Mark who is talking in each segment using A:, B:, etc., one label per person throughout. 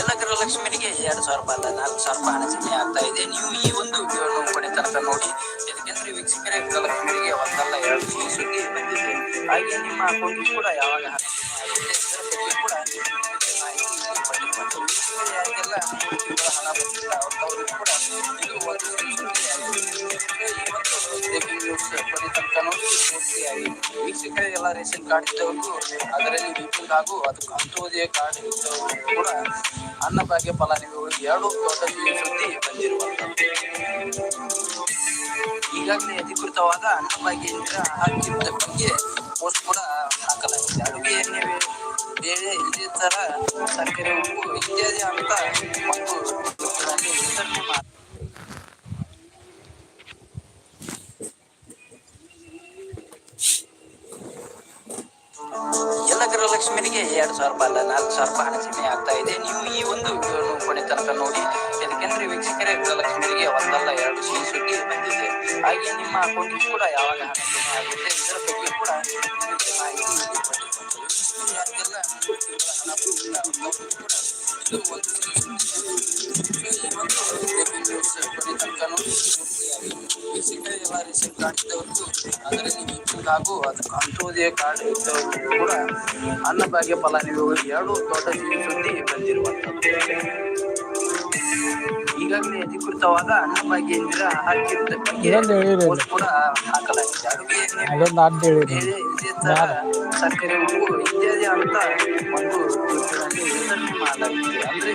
A: ಎಲ್ಲ ಗೃಹಲಕ್ಷ್ಮಿಯರಿಗೆ ಎರಡು ಸಾವಿರ ರೂಪಾಯಿ ಅಲ್ಲ, ನಾಲ್ಕು ಸಾವಿರ ರೂಪಾಯಿ ಹಣ ಜಮೆ ಆಗ್ತಾ ಇದೆ. ನೀವು ಈ ಒಂದು ವಿಡಿಯೋನು ಕೊನೆ ತನಕ ನೋಡಿ. ಯಾಕೆಂದ್ರೆ ವೀಕ್ಷಕರೇ ಗೃಹಲಕ್ಷ್ಮಿಯರಿಗೆ ಒಂದಲ್ಲ, ಎರಡು ಸುದ್ದಿ ಬಂದಿದೆ. ಹಾಗೆ ನಿಮ್ಮ ಅಕೌಂಟ್ ಕೂಡ ಯಾವಾಗ ಕೂಡ ಹಣ ಬಂದಿಲ್ಲ ಒಂದು ಬ್ರೇಕಿಂಗ್ ನ್ಯೂಸ್ ಕೊನೆ ತನಕ ನೋಡಿ ಪೂರ್ತಿಯಾಗಿ ವೀಕ್ಷಕರಿಗೆಲ್ಲ ರೇಷನ್ ಕಾರ್ಡ್ ಇದ್ದವರು ಅದರಲ್ಲಿ ಬಿಪಿಂಗ್ ಹಾಗೂ ಅದಕ್ಕೆ ಅಂತ್ಯೋದಯ ಕಾರ್ಡ್ ಇದ್ದವರು ಕೂಡ ಅನ್ನಭಾಗ್ಯ ಫಲಾನುಭವಿಗಳು ಎರಡು ದೊಡ್ಡ ಸುದ್ದಿ ಬಂದಿರುವಂಥದ್ದು ಈಗಾಗಲೇ ಅಧಿಕೃತವಾದ ಅನ್ನಭಾಗ್ಯ ಹಾಕಿದ್ದ ಬಗ್ಗೆ ಪೋಸ್ಟ್ ಕೂಡ ಹಾಕಲಾಗಿದೆ ಅಡುಗೆ ಎಣ್ಣೆ ಬೇಳೆ ಇದೇ ತರ ಸಕ್ಕರೆ ಉಪ್ಪು ಇತ್ಯಾದಿ ಅಂತ ಒಂದು ಎರಡು ಸಾವಿರ ರೂಪಾಯಿ ಅಲ್ಲ, ನಾಲ್ಕು ಸಾವಿರ ರೂಪಾಯಿ ಹಣ ಜಮೆ ಆಗ್ತಾ ಇದೆ. ನೀವು ಈ ಒಂದು ವಿಡಿಯೋನು ಕೊನೆ ತನಕ ನೋಡಿ, ಯಾಕೆಂದ್ರೆ ವೀಕ್ಷಕರೇ ಗೃಹಲಕ್ಷ್ಮಿಗೆ ಒಂದಲ್ಲ, ಎರಡು ಸಿಹಿ ಸುದ್ದಿ ಬಂದಿದೆ. ಹಾಗೆ ನಿಮ್ಮ ಅಕೌಂಟಿಗೆ ಕೂಡ ಯಾವಾಗ ಹಣ ಜಮೆ ಆಗುತ್ತೆ, ಇದರ ಬಗ್ಗೆ ಕೂಡ ಮಾಹಿತಿ ಪಡೆಯುವಂಥದ್ದು. ಯಾರಿಗೆಲ್ಲ ತಿಂಗಳ ಹಣ ಕೂಡ ಅನ್ನ ಒಂದು ಫಲ ಕಾರ್ಡ್ ಹಾಗೂ ಅಂತ್ಯೋದಯ ಕಾರ್ಡ್ ಕೂಡ ಅನ್ನಭಾಗ್ಯ ಫಲಾನುಭವಿಗಳಿಗೆ ಎರಡು ದೊಡ್ಡ ಸುದ್ದಿ ಬಂದಿರುವಂಥದ್ದು ಈಗಾಗಲೇ ಅಧಿಕೃತವಾದ ಅನ್ನಭಾಗ್ಯ ಇಂದಿರಾ ಹಾಕಿದ್ದ ಬಗ್ಗೆ ಕೂಡ ಹಾಕಲಾಗಿದೆ ಇದೇ ತರ ಉಪ್ಪು ಇತ್ಯಾದಿ ಅಂತ ಒಂದು ಮಾಡಲಾಗಿದೆ ಅಂದ್ರೆ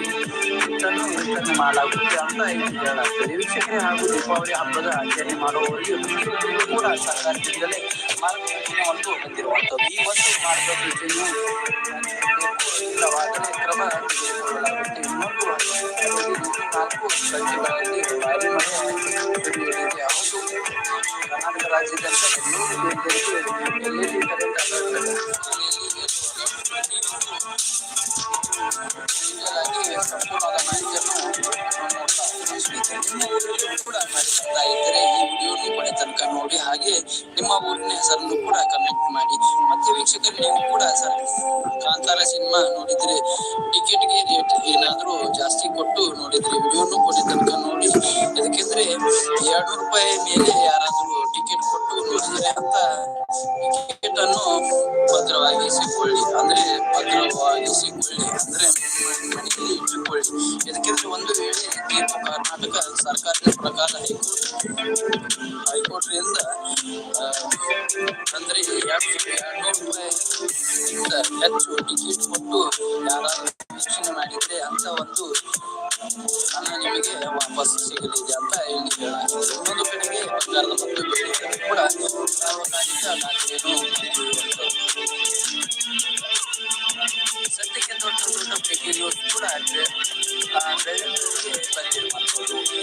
A: ಇದನ್ನು ವಿತರಣೆ ಮಾಡಲಾಗುತ್ತೆ ಅಂತ ಹೇಳಲಾಗ್ತದೆ. ವೀಕ್ಷಕರೇ, ಹಾಗೂ ದೀಪಾವಳಿ ಹಬ್ಬದ ಆಚರಣೆ ಮಾಡುವವರಿಗೆ ಕೂಡ ಸರ್ಕಾರದಿಂದಲೇ ಮಾರ್ಗದರ್ಶನವನ್ನು ಒಂದು ಬಂದಿರುವಂಥದ್ದು ಈ ಒಂದು ಮಾರ್ಗದರ್ಶನ ಇಲ್ಲವಾದರೆ ಕ್ರಮ ನಾಲ್ಕು ಸಂಖ್ಯೆಗಳಲ್ಲಿ ಭಾರಿ ಮಳೆ ಸುರಿಯಲಿದೆ ಹೌದು ಕರ್ನಾಟಕ ರಾಜ್ಯದಲ್ಲಿ ಎಲ್ಲೆಲ್ಲಿ ಕರೆಂಟ್ ಹೀಗಾಗಿ ಕೂಡ ಈ ವಿಡಿಯೋನು ಕೊನೆ ತನಕ ನೋಡಿ ಹಾಗೆ ನಿಮ್ಮ ಊರಿನ ಹೆಸರನ್ನು ಕೂಡ ಕಮೆಂಟ್ ಮಾಡಿ ಮತ್ತೆ ವೀಕ್ಷಕರು ನೀವು ಕೂಡ ಸರ್ ಕಾಂತಾರ ಸಿನಿಮಾ ನೋಡಿದ್ರೆ ಟಿಕೆಟ್ಗೆ ರೇಟ್ ಏನಾದರೂ ಜಾಸ್ತಿ ಕೊಟ್ಟು ನೋಡಿದ್ರೆ ವಿಡಿಯೋನು ಕೊನೆ ತನಕ ನೋಡಿ ಯಾಕೆಂದ್ರೆ ಎರಡು ರೂಪಾಯಿ ಮೇಲೆ ಯಾರಾದರೂ ಟಿಕೆಟ್ ಕೊಟ್ಟು ನೋಡಿದ್ರೆ ಅಂತ ಅನ್ನು ಭದ್ರವಾಗಿಸಿಕೊಳ್ಳಿ ಅಂದ್ರೆ ಭದ್ರವಾಗಿಸಿಕೊಳ್ಳಿ ಅಂದ್ರೆ ಮನೆಯಲ್ಲಿ ಇಟ್ಟುಕೊಳ್ಳಿ ಯಾಕೆಂದ್ರೆ ಒಂದು ವೇಳೆ ತೀರ್ಪು ಕರ್ನಾಟಕ ಸರ್ಕಾರದ ಪ್ರಕಾರ ಹೈಕೋರ್ಟ್ ಹೈಕೋರ್ಟ್ರಿಂದ ಆ, ಅಂದ್ರೆ ಎರಡು ಹೆಚ್ಚು ಟಿಕೆಟ್ ಕೊಟ್ಟು ಯಾರಾದ್ರೂ ವೀಕ್ಷಣೆ ಮಾಡಿದ್ರೆ ಅಂತ ಒಂದು ಹಣ ನಿಮಗೆ ವಾಪಸ್ ಸಿಗಲಿದೆ ಅಂತ ಹೇಳಿ ಇನ್ನೊಂದು ಕಡೆಗೆ ಬಂಗಾರದ ಮತ್ತು ಬೆಳ್ಳಿ ಕೂಡ ಸಾರ್ವಕಾಲಿಕ ದಾಖಲೆಯನ್ನು Sunday. Hallelujah, bade matoroke.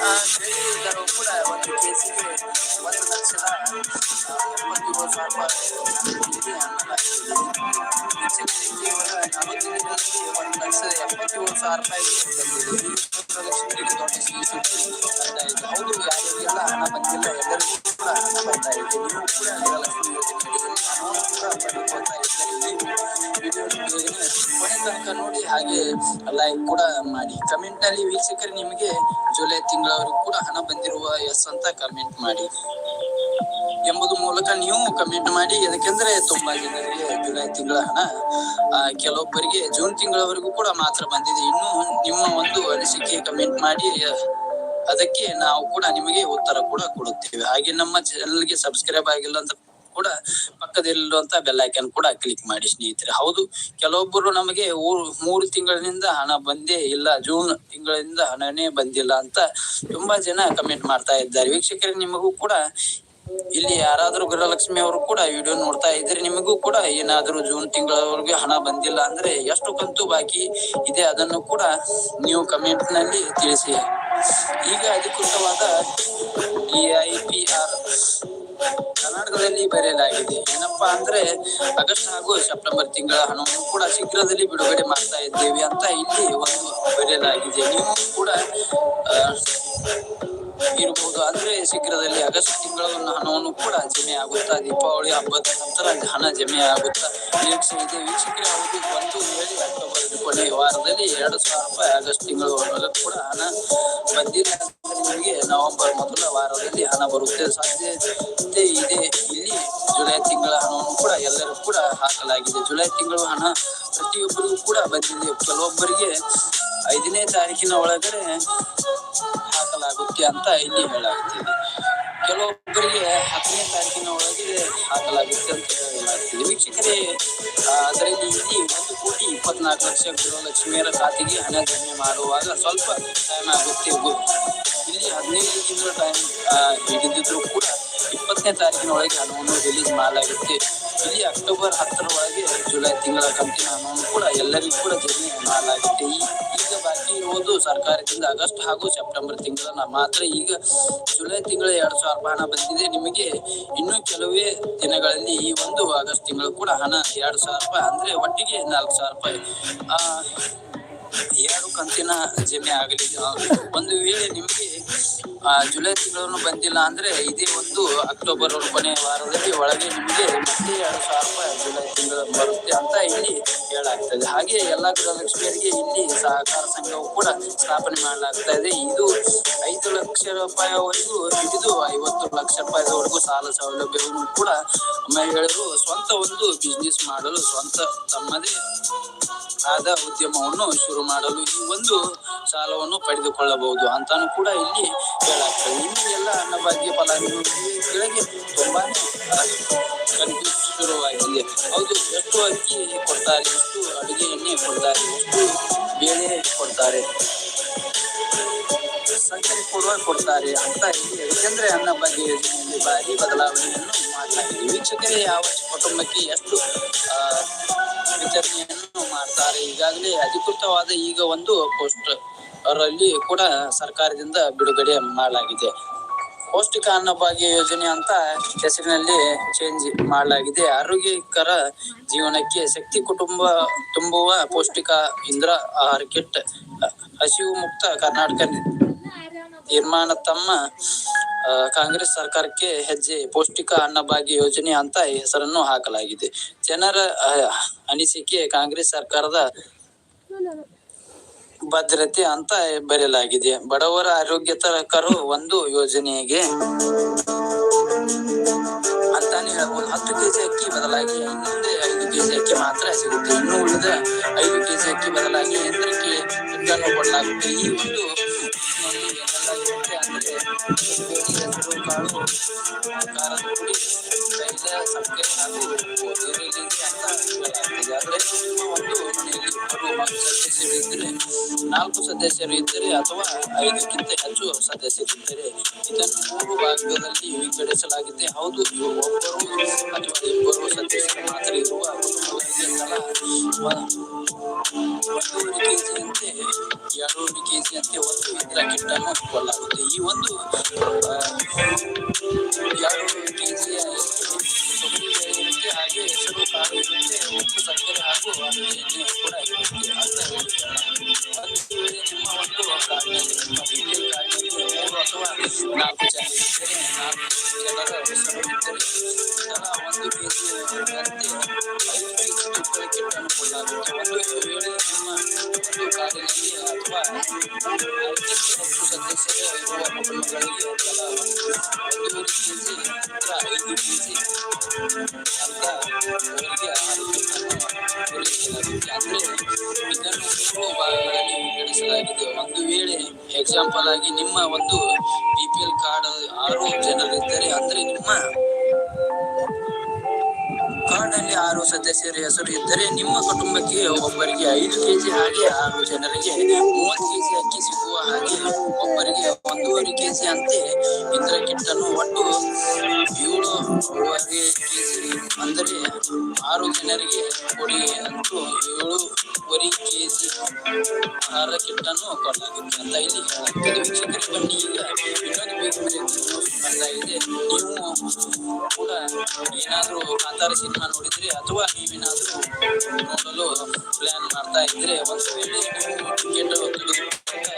A: Hallelujah, garokula watu ಕೊನೆ ತನಕ ನೋಡಿ ಹಾಗೆ ಲೈಕ್ ಕೂಡ ಮಾಡಿ. ಕಮೆಂಟ್ ಅಲ್ಲಿ ವೀಕ್ಷಕರು, ನಿಮಗೆ ಜುಲೈ ತಿಂಗಳವರೆಗೂ ಕೂಡ ಹಣ ಬಂದಿರುವ ಎಸ್ ಅಂತ ಕಮೆಂಟ್ ಮಾಡಿ. ಎಂಬುದು ಮೂಲಕ ನೀವು ಕಮೆಂಟ್ ಮಾಡಿ. ಯಾಕೆಂದ್ರೆ ತುಂಬಾ ಜನರಿಗೆ ಜುಲೈ ತಿಂಗಳ ಹಣ ಕೆಲವೊಬ್ಬರಿಗೆ ಜೂನ್ ತಿಂಗಳವರೆಗೂ ಕೂಡ ಮಾತ್ರ ಬಂದಿದೆ. ಇನ್ನು ನಿಮ್ಮ ಒಂದು ಅನಿಸಿಕೆ ಕಮೆಂಟ್ ಮಾಡಿ, ಅದಕ್ಕೆ ನಾವು ಕೂಡ ನಿಮಗೆ ಉತ್ತರ ಕೂಡ ಕೊಡುತ್ತೇವೆ. ಹಾಗೆ ನಮ್ಮ ಚಾನಲ್ಗೆ ಸಬ್ಸ್ಕ್ರೈಬ್ ಆಗಿಲ್ಲ ಅಂತ ಕೂಡ ಪಕ್ಕದಲ್ಲಿರುವಂತ ಬೆಲ್ ಐಕನ್ ಕೂಡ ಕ್ಲಿಕ್ ಮಾಡಿ ಸ್ನೇಹಿತರೆ. ಹೌದು, ಕೆಲವೊಬ್ಬರು ನಮಗೆ ಮೂರು ತಿಂಗಳಿನಿಂದ ಹಣ ಬಂದೇ ಇಲ್ಲ, ಜೂನ್ ತಿಂಗಳಿಂದ ಹಣನೇ ಬಂದಿಲ್ಲ ಅಂತ ತುಂಬಾ ಜನ ಕಮೆಂಟ್ ಮಾಡ್ತಾ ಇದ್ದಾರೆ. ವೀಕ್ಷಕರೇ, ನಿಮಗೂ ಕೂಡ ಇಲ್ಲಿ ಯಾರಾದ್ರೂ ಗೃಹಲಕ್ಷ್ಮಿ ಅವರು ಕೂಡ ವಿಡಿಯೋ ನೋಡ್ತಾ ಇದ್ರೆ ನಿಮಗೂ ಕೂಡ ಏನಾದ್ರೂ ಜೂನ್ ತಿಂಗಳವರೆಗೆ ಹಣ ಬಂದಿಲ್ಲ ಅಂದ್ರೆ ಎಷ್ಟು ಕಂತು ಬಾಕಿ ಇದೆ ಅದನ್ನು ಕೂಡ ನೀವು ಕಮೆಂಟ್ನಲ್ಲಿ ತಿಳಿಸಿ. ಈಗ ಅಧಿಕೃತವಾದ ಈ ಐ ಪಿ ಆರ್ ಕರ್ನಾಟಕದಲ್ಲಿ ಬರೆಯಲಾಗಿದೆ. ಏನಪ್ಪಾ ಅಂದ್ರೆ ಆಗಸ್ಟ್ ಹಾಗೂ ಸೆಪ್ಟೆಂಬರ್ ತಿಂಗಳ ಹಣವನ್ನು ಕೂಡ ಶೀಘ್ರದಲ್ಲಿ ಬಿಡುಗಡೆ ಮಾಡ್ತಾ ಇದ್ದೇವೆ ಅಂತ ಇಲ್ಲಿ ಒಂದು ಬರೆಯಲಾಗಿದೆ. ನೀವು ಕೂಡ ಇರಬಹುದು ಅಂದ್ರೆ ಶೀಘ್ರದಲ್ಲಿ ಆಗಸ್ಟ್ ತಿಂಗಳ ಹಣವನ್ನು ಕೂಡ ಜಮೆ ಆಗುತ್ತಾ, ದೀಪಾವಳಿ ಹಬ್ಬದ ನಂತರ ಹಣ ಜಮೆ ಆಗುತ್ತಾ ನಿರೀಕ್ಷೆ ಇದೆ. ವೀಕ್ಷಕರೇ ಅವಧಿ ಒಂದು ಹೇಳಿ ಅಕ್ಟೋಬರ್ ಕೊನೆಯ ವಾರದಲ್ಲಿ ಎರಡು ಸಾವಿರ ರೂಪಾಯಿ ಆಗಸ್ಟ್ ತಿಂಗಳ ಕೂಡ ಹಣ ಬಂದಿದೆ. ನಿಮಗೆ ನವೆಂಬರ್ ಮೊದಲ ವಾರದಲ್ಲಿ ಹಣ ಬರುತ್ತೆ ಸಾಧ್ಯತೆ ಇದೆ ಇಲ್ಲಿ ಜುಲೈ ತಿಂಗಳ ಹಣವನ್ನು ಕೂಡ ಎಲ್ಲರೂ ಕೂಡ ಹಾಕಲಾಗಿದೆ. ಜುಲೈ ತಿಂಗಳು ಹಣ ಪ್ರತಿಯೊಬ್ಬರಿಗೂ ಕೂಡ ಬಂದಿದೆ. ಕೆಲವೊಬ್ಬರಿಗೆ ಐದನೇ ತಾರೀಕಿನ ಒಳಗಡೆ ಹಾಕಲಾಗುತ್ತೆ ಅಂತ ಇಲ್ಲಿ ಹೇಳಲಾಗುತ್ತಿದೆ ಕೆಲವೊಬ್ಬರಿಗೆ ಹತ್ತನೇ ತಾರೀಕಿನ ಒಳಗೆ ಹಾಕಲಾಗುತ್ತೆ ಅಂತ ಹೇಳಿ ವೀಕ್ಷಕರೇ ಅದರಲ್ಲಿ ಇಲ್ಲಿ ಒಂದು ಕೋಟಿ ಇಪ್ಪತ್ನಾಲ್ಕು ಲಕ್ಷ ಗೃಹಲಕ್ಷ್ಮಿಯರ ಖಾತೆಗೆ ಹಣ ಜಮೆ ಮಾಡುವಾಗ ಸ್ವಲ್ಪ ಟೈಮ್ ಆಗುತ್ತೆ. ಇಲ್ಲಿ ಹದಿನೈದು ತಿಂಗಳ ಟೈಮ್ ಹಿಡಿದಿದ್ರು ಕೂಡ ಇಪ್ಪತ್ತನೇ ತಾರೀಕಿನ ಒಳಗೆ ಹಣವನ್ನು ರಿಲೀಸ್ ಮಾಡಲಾಗುತ್ತೆ. ಇಲ್ಲಿ ಅಕ್ಟೋಬರ್ ಹತ್ತರ ಒಳಗೆ ಜುಲೈ ತಿಂಗಳ ಕಂತಿನ ಹಣವನ್ನು ಕೂಡ ಎಲ್ಲರಿಗೂ ಕೂಡ ಜಮೆ ಮಾಡಲಾಗುತ್ತೆ. ಈಗ ಬಾಕಿ ಇರುವುದು ಸರ್ಕಾರದಿಂದ ಆಗಸ್ಟ್ ಹಾಗೂ ಸೆಪ್ಟೆಂಬರ್ ತಿಂಗಳ ಮಾತ್ರ. ಈಗ ಜುಲೈ ತಿಂಗಳ ಎರಡು ಸಾವಿರ ಹಣ ಬಂದಿದೆ. ನಿಮಗೆ ಇನ್ನು ಕೆಲವೇ ದಿನಗಳಲ್ಲಿ ಈ ಒಂದು ಆಗಸ್ಟ್ ತಿಂಗಳು ಕೂಡ ಹಣ ಎರಡು ಸಾವಿರ ರೂಪಾಯಿ, ಅಂದ್ರೆ ಒಟ್ಟಿಗೆ ನಾಲ್ಕು ಸಾವಿರ ರೂಪಾಯಿ. ಎರಡು ಕಂತಿನ ಜಮೆ ಆಗಲಿ ಒಂದು ವೇಳೆ ನಿಮಗೆ ಜುಲೈ ತಿಂಗಳೂ ಬಂದಿಲ್ಲ ಅಂದ್ರೆ ಇದೇ ಒಂದು ಅಕ್ಟೋಬರ್ ಕೊನೆಯ ವಾರದಲ್ಲಿ ಒಳಗೆ ನಿಮಗೆ ಮತ್ತೆ ಎರಡು ಸಾವಿರ ರೂಪಾಯಿ ಜುಲೈ ತಿಂಗಳ ಬರುತ್ತೆ ಅಂತ ಇಲ್ಲಿ ಹೇಳಲಾಗ್ತದೆ. ಹಾಗೆ ಎಲ್ಲಾ ಗೃಹಲಕ್ಷ್ಮಿಯರಿಗೆ ಇಲ್ಲಿ ಸಹಕಾರ ಸಂಘವು ಕೂಡ ಸ್ಥಾಪನೆ ಮಾಡಲಾಗ್ತಾ ಇದೆ. ಇದು ಐದು ಲಕ್ಷ ರೂಪಾಯಿವರೆಗೂ ಹಿಡಿದು ಐವತ್ತು ಲಕ್ಷ ರೂಪಾಯಿವರೆಗೂ ಸಾಲ ಸೌಲಭ್ಯವನ್ನು ಕೂಡ ಮಹಿಳೆಯರು ಸ್ವಂತ ಒಂದು ಬಿಸ್ನೆಸ್ ಮಾಡಲು ಸ್ವಂತ ತಮ್ಮದೇ ಆದ ಉದ್ಯಮವನ್ನು ಶುರು ಮಾಡಲು ಈ ಒಂದು ಸಾಲವನ್ನು ಪಡೆದುಕೊಳ್ಳಬಹುದು ಅಂತಾನು ಕೂಡ ಇಲ್ಲಿ ಹೇಳಾಗ್ತದೆ. ಇನ್ನು ಎಲ್ಲ ಅನ್ನಭಾಗ್ಯ ಫಲಾನುಭವಿಗಳಿಗೆ ತುಂಬಾನೇ ಶುರುವಾಗಿದೆ. ಹೌದು, ಎಷ್ಟು ಅಕ್ಕಿ ಕೊಡ್ತಾರೆ, ಎಷ್ಟು ಅಡುಗೆ ಎಣ್ಣೆ ಕೊಡ್ತಾರೆ, ಎಷ್ಟು ಬೇಳೆ ಕೊಡ್ತಾರೆ, ಸಕ್ಕರೆ ಕೊಡುವ ಕೊಡ್ತಾರೆ ಅಂತ ಏಕೆಂದ್ರೆ ಅನ್ನ ಬಗ್ಗೆ ಯೋಜನೆಯಲ್ಲಿ ಭಾರಿ ಬದಲಾವಣೆಯನ್ನು ಮಾಡಲಾಗಿದೆ ವೀಕ್ಷಕರೇ, ಯಾವ ಕುಟುಂಬಕ್ಕೆ ಎಷ್ಟು ಆ, ವಿತರಣೆಯನ್ನು ಮಾಡ್ತಾರೆ. ಈಗಾಗಲೇ ಅಧಿಕೃತವಾದ ಈಗ ಒಂದು ಪೋಸ್ಟ್ ಅವರಲ್ಲಿ ಕೂಡ ಸರ್ಕಾರದಿಂದ ಬಿಡುಗಡೆ ಮಾಡಲಾಗಿದೆ. ಪೌಷ್ಟಿಕ ಅನ್ನಭಾಗ್ಯ ಯೋಜನೆ ಅಂತ ಹೆಸರಿನಲ್ಲಿ ಚೇಂಜ್ ಮಾಡಲಾಗಿದೆ. ಆರೋಗ್ಯಕರ ಜೀವನಕ್ಕೆ ಶಕ್ತಿ ಕುಟುಂಬ ತುಂಬುವ ಪೌಷ್ಟಿಕ ಇಂದ್ರ ಆಹಾರ ಕಿಟ್ ಹಸಿವು ಮುಕ್ತ ಕರ್ನಾಟಕ ತೀರ್ಮಾನ ತಮ್ಮ ಕಾಂಗ್ರೆಸ್ ಸರ್ಕಾರಕ್ಕೆ ಹೆಜ್ಜೆ, ಪೌಷ್ಟಿಕ ಅನ್ನಭಾಗ್ಯ ಯೋಜನೆ ಅಂತ ಹೆಸರನ್ನು ಹಾಕಲಾಗಿದೆ. ಜನರ ಅನಿಸಿಕೆ ಕಾಂಗ್ರೆಸ್ ಸರ್ಕಾರದ ಭದ್ರತೆ ಅಂತ ಬರೆಯಲಾಗಿದೆ. ಬಡವರ ಆರೋಗ್ಯ ತರಕರು ಒಂದು ಯೋಜನೆಗೆ ಅಂತಾನೆ ಹೇಳ್ಬೋದು. ಹತ್ತು ಕೆಜಿ ಅಕ್ಕಿ ಬದಲಾಗಿ ಇನ್ನೊಂದೇ ಐದು ಕೆಜಿ ಅಕ್ಕಿ ಮಾತ್ರ ಸಿಗುತ್ತೆ. ಇನ್ನು ಉಳಿದ ಐದು ಕೆಜಿ ಅಕ್ಕಿ ಬದಲಾಗಿ ಯಂತ್ರಕ್ಕೆ ಕೊಡಲಾಗುತ್ತೆ. ಈ ಒಂದು ನಾಲ್ಕು ಸದಸ್ಯರು ಇದ್ದರೆ ಅಥವಾ ಐದಕ್ಕಿಂತ ಹೆಚ್ಚು ಸದಸ್ಯರಿದ್ದರೆ ಇದನ್ನು ಮೂರು ಭಾಗದಲ್ಲಿ ವಿಂಗಡಿಸಲಾಗಿದೆ ಹೌದು ಇವು ಒಬ್ಬರು ಅಥವಾ ಇಬ್ಬರು ಸದಸ್ಯರು ಮಾತ್ರ ಇರುವ ಕುಟುಂಬಗಳಿಗೆ ತಲಾ ಒಂದೂವರೆ ಕೆಜಿಯಂತೆ ಎರಡೂವರೆ ಕೆಜಿಯಂತೆ ಒಂದು ಇದ್ರ ಕಿಟ್ಟನ್ನು ಕೊಡಲಾಗುತ್ತೆ ಈ ಒಂದು ಎಕ್ಸಾಂಪಲ್ ಆಗಿ ನಿಮ್ಮ ಒಂದು ಆರು ಸದಸ್ಯರ ಹೆಸರು ಇದ್ದರೆ ನಿಮ್ಮ ಕುಟುಂಬಕ್ಕೆ ಒಬ್ಬರಿಗೆ ಐದು ಕೆಜಿ ಹಾಗೆ ಆರು ಜನರಿಗೆ ಮೂವತ್ತು ಕೆಜಿ ಅಕ್ಕಿ ಸಿಗುವ ಹಾಗೆ ಒಬ್ಬರಿಗೆ ಒಂದೂವರೆ ಕೆಜಿ ಅಂತೆ. ಇಂದ್ರ ಕಿಟ್ಟನ್ನು ಒಟ್ಟು ಏಳು ಏಳುವರೆ ಕೆಜಿ ಅಂದರೆ ಆರು ಜನರಿಗೆ ಕೊಡಿ ಅಂತೂ ಏಳುವರೆ ಕೆಜಿ ಆಹಾರ ಕಿಟ್ಟನ್ನು ಕೊಡಲಾಗುತ್ತೆ. ಅಂತ ಇಲ್ಲಿ ಹೇಳಲಾಗ್ತದೆ ವೀಕ್ಷಕರೇ, ಬನ್ನಿ ಈಗ ಇನ್ನೊಂದು ಬೇಕು ಬಂದಾಗಿದೆ ನೀವು ಕೂಡ ಏನಾದರೂ ಕಾಂತಾರ ಸಿನಿಮಾ ನೋಡಿದ್ರೆ ಅಥವಾ ನೀವೇನಾದರೂ ನೋಡಲು ಪ್ಲಾನ್ ಮಾಡ್ತಾ ಇದ್ರೆ ಒಂದು ವೇಳೆ ನೀವು ಟಿಕೆಟ್ ತೆಗೆದುಕೊಂಡ್ರೆ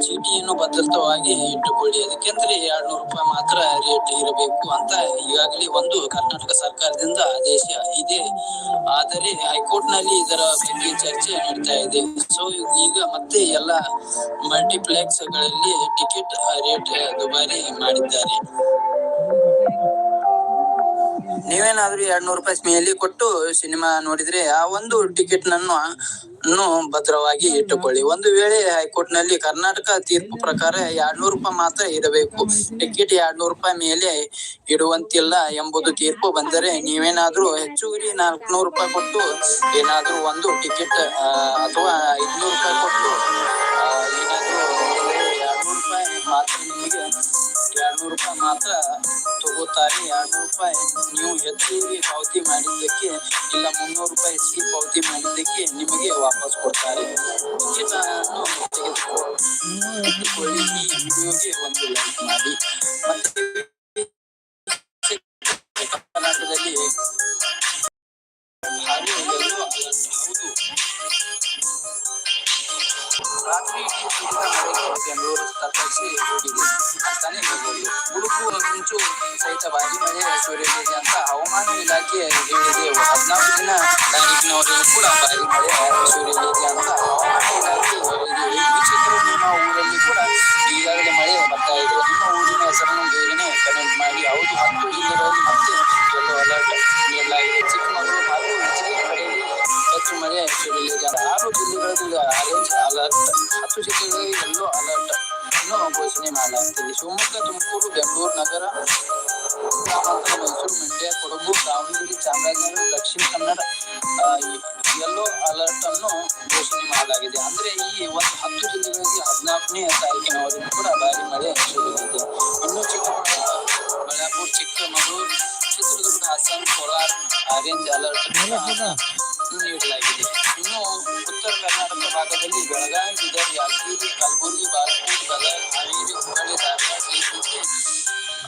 A: ಚೀಟಿಯನ್ನು ಭದ್ರತವಾಗಿ ಇಟ್ಟುಕೊಳ್ಳಿ. ಅದಕ್ಕೆಂದ್ರೆ ಎರಡ್ನೂರು ರೂಪಾಯಿ ಮಾತ್ರ ರೇಟ್ ಇರಬೇಕು ಅಂತ ಈಗಾಗಲೇ ಒಂದು ಕರ್ನಾಟಕ ಸರ್ಕಾರದಿಂದ ಆದೇಶ ಇದೆ. ಆದರೆ ಹೈಕೋರ್ಟ್ನಲ್ಲಿ ಇದರ ಬಗ್ಗೆ ಚರ್ಚೆ ನಡೀತಾ ಇದೆ. ಸೊ ಈಗ ಮತ್ತೆ ಎಲ್ಲ ಮಲ್ಟಿಪ್ಲೆಕ್ಸ್ಗಳಲ್ಲಿ ಟಿಕೆಟ್ ರೇಟ್ ದುಬಾರಿ ಮಾಡಿದ್ದಾರೆ. ನೀವೇನಾದ್ರೂ ಎರಡ್ ನೂರು ರೂಪಾಯಿ ಮೇಲೆ ಕೊಟ್ಟು ಸಿನಿಮಾ ನೋಡಿದ್ರೆ ಆ ಒಂದು ಟಿಕೆಟ್ ನನ್ನು ಭದ್ರವಾಗಿ ಇಟ್ಟುಕೊಳ್ಳಿ. ಒಂದು ವೇಳೆ ಹೈಕೋರ್ಟ್ನಲ್ಲಿ ಕರ್ನಾಟಕ ತೀರ್ಪು ಪ್ರಕಾರ ಎರಡ್ ನೂರು ರೂಪಾಯಿ ಮಾತ್ರ ಇರಬೇಕು. ಟಿಕೆಟ್ ಎರಡ್ ನೂರು ರೂಪಾಯಿ ಮೇಲೆ ಇಡುವಂತಿಲ್ಲ ಎಂಬುದು ತೀರ್ಪು ಬಂದರೆ ನೀವೇನಾದ್ರೂ ಹೆಚ್ಚುವರಿ ನಾಲ್ಕುನೂರು ರೂಪಾಯಿ ಕೊಟ್ಟು ಏನಾದ್ರೂ ಒಂದು ಟಿಕೆಟ್ ಅಥವಾ ಐದ್ನೂರು ರೂಪಾಯಿ ಕೊಟ್ಟು ಏನಾದ್ರೂ ಎರಡ್ ನೂರು ರೂಪಾಯಿ ಮಾತ್ರ ನಿಮಗೆ ಎರಡ್ನೂರು ರೂಪಾಯಿ ಮಾತ್ರ ತಗೋತಾರೆ ಎರಡ್ನೂರು ರೂಪಾಯಿ ನೀವು ಹೆಚ್ಚಿಗೆ ಪಾವತಿ ಮಾಡಿದ್ದಕ್ಕೆ ಇಲ್ಲ ಮುನ್ನೂರು ರೂಪಾಯಿ ಹೆಚ್ಚಿಗೆ ಪಾವತಿ ಮಾಡಿದ್ದಕ್ಕೆ ನಿಮಗೆ ವಾಪಸ್ ಕೊಡ್ತಾರೆ ಟಿಕೆಟ್ ಅನ್ನು ತೆಗೆದುಕೊಳ್ಳಿ ಈ ವಿಡಿಯೋಗೆ ಒಂದು ಲೈಕ್ ಮಾಡಿ ಮತ್ತೆ ಕರ್ನಾಟಕದಲ್ಲಿ ಭಾರಿ ಎಲ್ಲೋ alert. ಹೌದು ರಾತ್ರಿ ಇಡೀ ಸುರಿದ ಮಳೆಗೆ ಬೆಂಗಳೂರು ತತ್ತರಿಸಿ ಹೋಗಿದೆ ಅಂತಾನೆ ಹೇಳ್ಬೋದು ಗುಡುಗು ಮಿಂಚು ಸಹಿತ ಭಾರಿ ಮಳೆ ಸುರಿಯಲಿದೆ ಅಂತ ಹವಾಮಾನ ಇಲಾಖೆ ಹೇಳಿದೆ ಹದಿನಾಲ್ಕು ದಿನ ತಾರೀಕಿನವರೆಗೂ ಕೂಡ ಭಾರಿ ಮಳೆ ಸುರಿಯಲಿದೆ ಅಂತ ಹವಾಮಾನ ಇಲಾಖೆ ಹೇಳಿದೆ ವೀಕ್ಷಕರು ನಿಮ್ಮ ಊರಲ್ಲಿ ಕೂಡ ಈಗಾಗಲೇ ಮಳೆ ಬರ್ತಾ ಇದೆ ನಿಮ್ಮ ಊರಿನ ಹೆಸರನ್ನು ಬೇಗನೆ ಕಮೆಂಟ್ ಮಾಡಿ ಹೌದು ಹತ್ತು ಜಿಲ್ಲೆಗಳಲ್ಲಿ ಮತ್ತೆ ಯೆಲ್ಲೋ ಅಲರ್ಟ್ ನೀಡಲಾಗಿದೆ ಚಿಕ್ಕಮಗಳೂರು ಹಾಗೂ ಹೆಚ್ಚಿನ ಕಡೆಯಲ್ಲಿ ಹೆಚ್ಚು ಮಳೆ ಸುರಿಯಲಿದೆ ಆರು ಜಿಲ್ಲೆಗಳಲ್ಲಿ ಆರೆಂಜ್ ಅಲರ್ಟ್ ಹತ್ತು ಜಿಲ್ಲೆಗಳಲ್ಲಿ ಯೆಲ್ಲೋ ಅಲರ್ಟ್ ಅನ್ನು ಘೋಷಣೆ ಮಾಡಲಾಗ್ತಿದೆ ಶಿವಮೊಗ್ಗ ತುಮಕೂರು ಬೆಂಗಳೂರು ನಗರ ಗ್ರಾಮಾಂತರ ಮೈಸೂರು ಮಂಡ್ಯ ಕೊಡಗು ದಾವಣಗೆರೆ ಚಾಮರಾಜನಗರ ದಕ್ಷಿಣ ಕನ್ನಡ ಯೆಲ್ಲೋ ಅಲರ್ಟ್ ಅನ್ನು ಘೋಷಣೆ ಮಾಡಲಾಗಿದೆ ಅಂದ್ರೆ ಈ ಒಂದು ಹತ್ತು ಜಿಲ್ಲೆಗಳಲ್ಲಿ ಹದಿನಾಲ್ಕನೇ ತಾರೀಕಿನವರೆಗೂ ಕೂಡ ಭಾರಿ ಮಳೆ ಸುರಿಯಲಿದೆ ಇನ್ನು ಚಿಕ್ಕಮಗಳೂರು ಬಳ್ಳಾಪುರ ಚಿಕ್ಕಮಗಳೂರು ಚಿತ್ರದುರ್ಗ ಹಾಸನ ಕೋಲಾರ ಆರೆಂಜ್ ಅಲರ್ಟ್ ನೀಡಲಾಗಿದೆ ಇನ್ನು ಉತ್ತರ ಕರ್ನಾಟಕ ಭಾಗದಲ್ಲಿ ಬೆಳಗಾವಿ ಬೀದರ್ ಯಾದಗಿರಿ ಕಲಬುರಗಿ ಬಾಗಲಕೋಟೆ ಗದಗ ಹಾವೇರಿ ಹುಬ್ಬಳ್ಳಿ ಧಾರವಾಡ ಸೇರಿದಂತೆ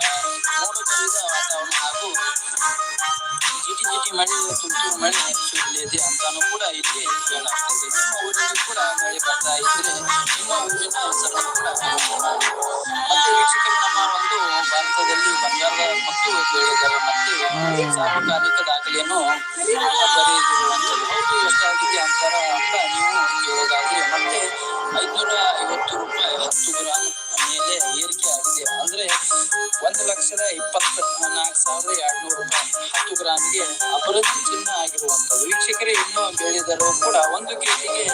A: ಆ, ಮೋಡ ಕವಿದ ವಾತಾವರಣ ಹಾಗೂ ಜಿಟಿ ಜಿಟಿ ಮಳೆ ತುಂತುರು ಮಳೆ ಸುರಿಯಲಿದೆ ಅಂತಾನು ಕೂಡ ಇಲ್ಲಿ ಹೇಳಲಾಗ್ತದೆ ನಿಮ್ಮ ಊರಲ್ಲಿ ಕೂಡ ಮಳೆ ಬರ್ತಾ ಇದ್ರೆ ನಿಮ್ಮ ಊರಿನ ಹೆಸರನ್ನು ಕೂಡ comment ಮಾಡಿ ಮತ್ತೆ ವೀಕ್ಷಕರು ನಮ್ಮ ಒಂದು ಭಾರತದಲ್ಲಿ ಬಂಗಾರದ ಮತ್ತು ಬೆಳೆದರ ಮತ್ತೆ ಸಾರ್ವಕಾಲಿಕ ದಾಖಲೆಯನ್ನು ಬರೆದಿರುವಂತದ್ದು ಹೌದು ಎಷ್ಟಾಗಿದೆ ಅಂತಾರ ಅಂತ ನೀವು ಕೇಳೋದಾದ್ರೆ ಮತ್ತೆ ಐದ್ನೂರ ಐವತ್ತು ರೂಪಾಯಿ ಹತ್ತು ಗ್ರಾಮ್ ಮೇಲೆ ಏರಿಕೆ ಆಗಿದೆ. ಅಂದ್ರೆ ಒಂದು ಲಕ್ಷದ ಇಪ್ಪತ್ತ ನಾಲ್ಕು ಸಾವಿರದ ಎರಡ್ನೂರು ರೂಪಾಯಿ. ಹತ್ತು ಗ್ರಾಮ್ಗೆ ಅಭಿವೃದ್ಧಿ ಚಿಹ್ನೆ ಆಗಿರುವಂತದ್ದು ವೀಕ್ಷಕರೇ, ಇನ್ನೂ ಬೆಳೆದರೂ ಕೂಡ ಒಂದು ಕೆಜಿಗೆ